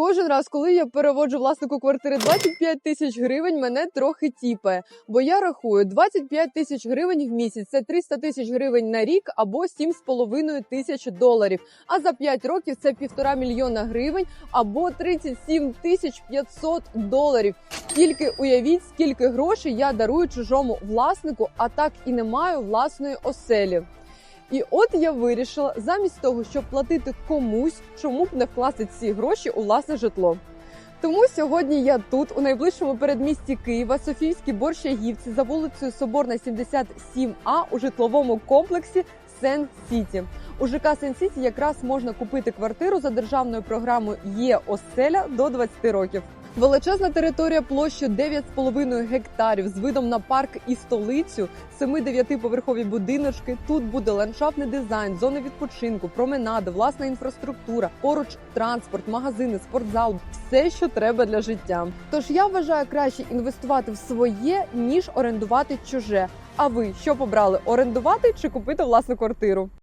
Кожен раз, коли я переводжу власнику квартири 25 тисяч гривень, мене трохи тіпає. Бо я рахую 25 тисяч гривень в місяць це 300 тисяч гривень на рік або 7,5 тисяч доларів. А за 5 років це півтора мільйона гривень або 37 тисяч 500 доларів. Тільки уявіть, скільки грошей я дарую чужому власнику, а так і не маю власної оселі. І от я вирішила, замість того, щоб платити комусь, чому б не вкласти ці гроші у власне житло. Тому сьогодні я тут, у найближчому передмісті Києва, Софійській Борщагівці, за вулицею Соборна 77А у житловому комплексі Сен Сіті. У ЖК Сен Сіті якраз можна купити квартиру за державною програмою Є оселя до 20 років. Величезна територія площею 9,5 гектарів з видом на парк і столицю, 7-9 поверхові будиночки. Тут буде ландшафтний дизайн, зони відпочинку, променади, власна інфраструктура, поруч транспорт, магазини, спортзал, все, що треба для життя. Тож я вважаю краще інвестувати в своє ніж орендувати чуже. А ви що побрали орендувати чи купити власну квартиру?